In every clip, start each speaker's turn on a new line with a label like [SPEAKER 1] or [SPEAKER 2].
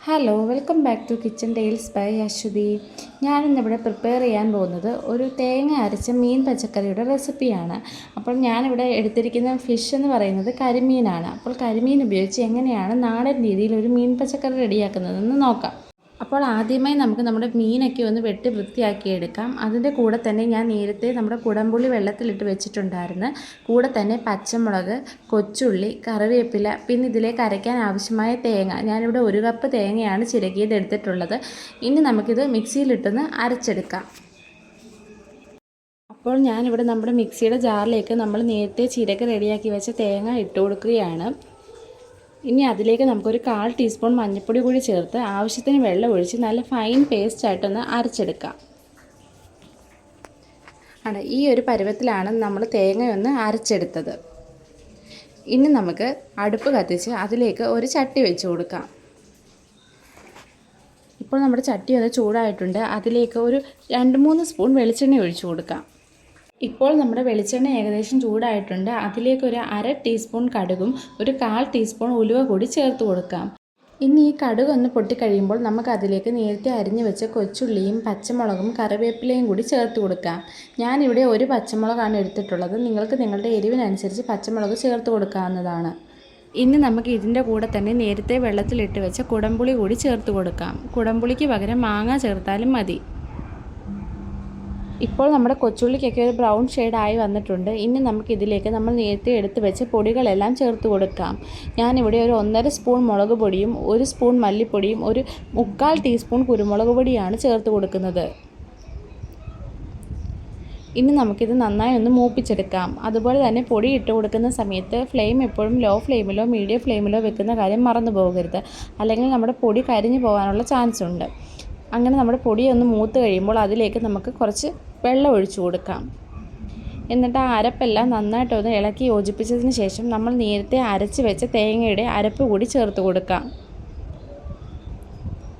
[SPEAKER 1] Hello welcome back to kitchen tales by Ashwathy ഞാനിന്നിവിടെ prepare ചെയ്യാൻ പോകുന്നത് ഒരു തേങ്ങ അരച്ച മീൻ പച്ചക്കറിയുടെ റെസിപ്പിയാണ് അപ്പോൾ ഞാനിവിടെ എടുത്തിരിക്കുന്ന ഫിഷ് എന്ന് പറയുന്നത് കരിമീനാണ്. അപ്പോൾ കരിമീൻ ഉപയോഗിച്ച് എങ്ങനെയാണ് നാടൻ രീതിയിൽ ഒരു മീൻ പച്ചക്കറി റെഡിയാക്കുന്നതെന്ന് നോക്കാം. അപ്പോൾ ആദ്യമായി നമുക്ക് നമ്മുടെ മീനൊക്കെ ഒന്ന് വെട്ടി വൃത്തിയാക്കി എടുക്കാം. അതിന്റെ കൂടെ തന്നെ ഞാൻ നേരത്തെ നമ്മുടെ കുടംപുള്ളി വെള്ളത്തിലിട്ട് വെച്ചിട്ടുണ്ടായിരുന്നു. കൂടെ തന്നെ പച്ചമുളക് കൊച്ചുള്ളി കറിവേപ്പില പിന്നെ ഇതിലേക്ക് അരയ്ക്കാൻ ആവശ്യമായ തേങ്ങ. ഞാനിവിടെ ഒരു കപ്പ് തേങ്ങയാണ് ചിരകിയത് എടുത്തിട്ടുള്ളത്. ഇനി നമുക്കിത് മിക്സിയിലിട്ടൊന്ന് അരച്ചെടുക്കാം. അപ്പോൾ ഞാനിവിടെ നമ്മുടെ മിക്സിയുടെ ജാറിലേക്ക് നമ്മൾ നേരത്തെ ചിരക്ക് റെഡിയാക്കി വെച്ച തേങ്ങ ഇട്ട് കൊടുക്കുകയാണ്. ഇനി അതിലേക്ക് നമുക്കൊരു കാൽ ടീസ്പൂൺ മഞ്ഞൾപ്പൊടി കൂടി ചേർത്ത് ആവശ്യത്തിന് വെള്ളം ഒഴിച്ച് നല്ല ഫൈൻ പേസ്റ്റ് ആയിട്ടൊന്ന് അരച്ചെടുക്കാം. ആണ് ഈ ഒരു പരുവത്തിലാണ് നമ്മൾ തേങ്ങയൊന്ന് അരച്ചെടുത്തത്. ഇനി നമുക്ക് അടുപ്പ് കത്തിച്ച് അതിലേക്ക് ഒരു ചട്ടി വെച്ച് കൊടുക്കാം. ഇപ്പോൾ നമ്മുടെ ചട്ടി ഒന്ന് ചൂടായിട്ടുണ്ട്. അതിലേക്ക് ഒരു രണ്ട് മൂന്ന് സ്പൂൺ വെളിച്ചെണ്ണ ഒഴിച്ചു കൊടുക്കാം. ഇപ്പോൾ നമ്മുടെ വെളിച്ചെണ്ണ ഏകദേശം ചൂടായിട്ടുണ്ട്. അതിലേക്ക് ഒരു അര ടീസ്പൂൺ കടുകും ഒരു കാൽ ടീസ്പൂൺ ഉലുവ കൂടി ചേർത്ത് കൊടുക്കാം. ഇനി ഈ കടുക് ഒന്ന് പൊട്ടിക്കഴിയുമ്പോൾ നമുക്ക് അതിലേക്ക് നേരത്തെ അരിഞ്ഞു വെച്ച കൊച്ചുള്ളിയും പച്ചമുളകും കറിവേപ്പിലയും കൂടി ചേർത്ത് കൊടുക്കാം. ഞാനിവിടെ ഒരു പച്ചമുളകാണ് എടുത്തിട്ടുള്ളത്. നിങ്ങൾക്ക് നിങ്ങളുടെ എരിവിനനുസരിച്ച് പച്ചമുളക് ചേർത്ത് കൊടുക്കാവുന്നതാണ്. ഇനി നമുക്ക് ഇതിന്റെ കൂടെ തന്നെ നേരത്തെ വെള്ളത്തിലിട്ട് വെച്ച കുടംപുളി കൂടി ചേർത്ത് കൊടുക്കാം. കുടംപുളിക്ക് പകരം മാങ്ങ ചേർത്താലും മതി. ഇപ്പോൾ നമ്മുടെ കൊച്ചുള്ളിക്കൊക്കെ ഒരു ബ്രൗൺ ഷെയ്ഡായി വന്നിട്ടുണ്ട്. ഇനി നമുക്ക് ഇതിലേക്ക് നമ്മൾ നേരത്തെ എടുത്ത് വെച്ച് പൊടികളെല്ലാം ചേർത്ത് കൊടുക്കാം. ഞാനിവിടെ ഒരു ഒന്നര സ്പൂൺ മുളക് പൊടിയും ഒരു സ്പൂൺ മല്ലിപ്പൊടിയും ഒരു മുക്കാൽ ടീസ്പൂൺ കുരുമുളക് പൊടിയാണ് ചേർത്ത് കൊടുക്കുന്നത്. ഇനി നമുക്കിത് നന്നായി ഒന്ന് മൂപ്പിച്ചെടുക്കാം. അതുപോലെ തന്നെ പൊടി ഇട്ട് കൊടുക്കുന്ന സമയത്ത് ഫ്ലെയിം എപ്പോഴും ലോ ഫ്ലെയിമിലോ മീഡിയം ഫ്ലെയിമിലോ വെക്കുന്ന കാര്യം മറന്നു പോകരുത്. അല്ലെങ്കിൽ നമ്മുടെ പൊടി കരിഞ്ഞു പോകാനുള്ള ചാൻസ് ഉണ്ട് അങ്ങനെ നമ്മുടെ പൊടി ഒന്ന് മൂത്ത് കഴിയുമ്പോൾ അതിലേക്ക് നമുക്ക് കുറച്ച് വെള്ളം ഒഴിച്ചു കൊടുക്കാം. എന്നിട്ട് ആ അരപ്പെല്ലാം നന്നായിട്ടൊന്ന് ഇളക്കി യോജിപ്പിച്ചതിന് ശേഷം നമ്മൾ നേരത്തെ അരച്ച് വെച്ച തേങ്ങയുടെ അരപ്പ് കൂടി ചേർത്ത് കൊടുക്കാം.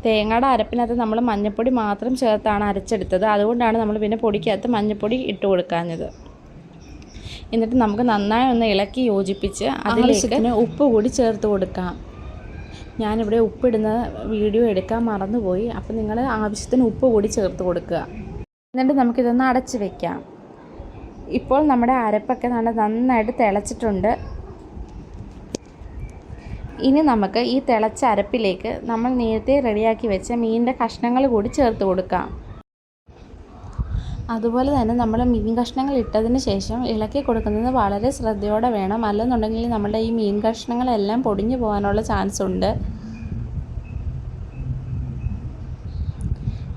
[SPEAKER 1] തേങ്ങയുടെ അരപ്പിനകത്ത് നമ്മൾ മഞ്ഞൾപ്പൊടി മാത്രം ചേർത്താണ് അരച്ചെടുത്തത്. അതുകൊണ്ടാണ് നമ്മൾ പിന്നെ പൊടിക്കകത്ത് മഞ്ഞൾപ്പൊടി ഇട്ട് കൊടുക്കാഞ്ഞത്. എന്നിട്ട് നമുക്ക് നന്നായി ഒന്ന് ഇളക്കി യോജിപ്പിച്ച് അതിലേക്ക് ഉപ്പ് കൂടി ചേർത്ത് കൊടുക്കാം. ഞാനിവിടെ ഉപ്പിടുന്ന വീഡിയോ എടുക്കാൻ മറന്നുപോയി. അപ്പോൾ നിങ്ങൾ ആവശ്യത്തിന് ഉപ്പ് കൂടി ചേർത്ത് കൊടുക്കുക. എന്നിട്ട് നമുക്കിതൊന്ന് അടച്ച് വെക്കാം. ഇപ്പോൾ നമ്മുടെ അരപ്പൊക്കെ നല്ല നന്നായിട്ട് തിളച്ചിട്ടുണ്ട്. ഇനി നമുക്ക് ഈ തിളച്ച അരപ്പിലേക്ക് നമ്മൾ നേരത്തെ റെഡിയാക്കി വെച്ച മീനിന്റെ കഷ്ണങ്ങൾ കൂടി ചേർത്ത് കൊടുക്കാം. അതുപോലെ തന്നെ നമ്മൾ മീൻ കഷ്ണങ്ങൾ ഇട്ടതിന് ശേഷം ഇളക്കി കൊടുക്കുന്നത് വളരെ ശ്രദ്ധയോടെ വേണം. അല്ലെന്നുണ്ടെങ്കിൽ നമ്മുടെ ഈ മീൻ കഷ്ണങ്ങളെല്ലാം പൊടിഞ്ഞു പോകാനുള്ള ചാൻസ് ഉണ്ട്.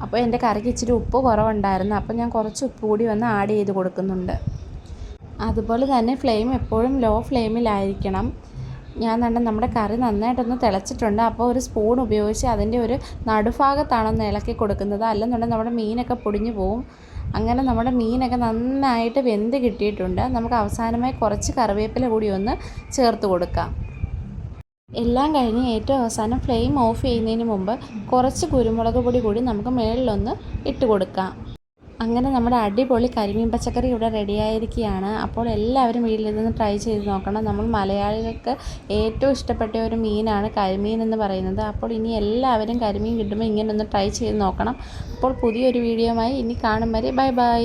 [SPEAKER 1] അപ്പോൾ എന്റെ കറിക്ക് ഇച്ചിരി ഉപ്പ് കുറവുണ്ടായിരുന്നു. അപ്പോൾ ഞാൻ കുറച്ച് ഉപ്പ് കൂടി വന്ന് ആഡ് ചെയ്ത് കൊടുക്കുന്നുണ്ട്. അതുപോലെ തന്നെ ഫ്ലെയിം എപ്പോഴും ലോ ഫ്ലെയിമിലായിരിക്കണം ഞാൻ തന്നെ നമ്മുടെ കറി നന്നായിട്ടൊന്ന് തിളച്ചിട്ടുണ്ട്. അപ്പോൾ ഒരു സ്പൂൺ ഉപയോഗിച്ച് അതിന്റെ ഒരു നടുഭാഗത്താണൊന്ന് ഇളക്കി കൊടുക്കുന്നത്. അല്ലെന്നുണ്ടെങ്കിൽ നമ്മുടെ മീനൊക്കെ പൊടിഞ്ഞു പോവും. അങ്ങനെ നമ്മുടെ മീനൊക്കെ നന്നായിട്ട് വെന്ത് കിട്ടിയിട്ടുണ്ട്. നമുക്ക് അവസാനമായി കുറച്ച് കറിവേപ്പില കൂടി ഒന്ന് ചേർത്ത് കൊടുക്കാം. എല്ലാം കഴിഞ്ഞ് ഏറ്റവും അവസാനം ഫ്ലെയിം ഓഫ് ചെയ്യുന്നതിന് മുമ്പ് കുറച്ച് കുരുമുളക് പൊടി കൂടി നമുക്ക് മേളിലൊന്ന് ഇട്ട് കൊടുക്കാം. അങ്ങനെ നമ്മുടെ അടിപൊളി കരിമീൻ പച്ചക്കറി ഇവിടെ റെഡിയായിരിക്കുകയാണ് അപ്പോൾ എല്ലാവരും വീട്ടിൽ നിന്ന് ട്രൈ ചെയ്ത് നോക്കണം. നമ്മൾ മലയാളികൾക്ക് ഏറ്റവും ഇഷ്ടപ്പെട്ട ഒരു മീനാണ് കരിമീൻ എന്ന് പറയുന്നത്. അപ്പോൾ ഇനി എല്ലാവരും കരിമീൻ കിട്ടുമ്പോൾ ഇങ്ങനെ ഒന്ന് ട്രൈ ചെയ്ത് നോക്കണം. അപ്പോൾ പുതിയൊരു വീഡിയോയുമായി ഇനി കാണും വരെ. Bye bye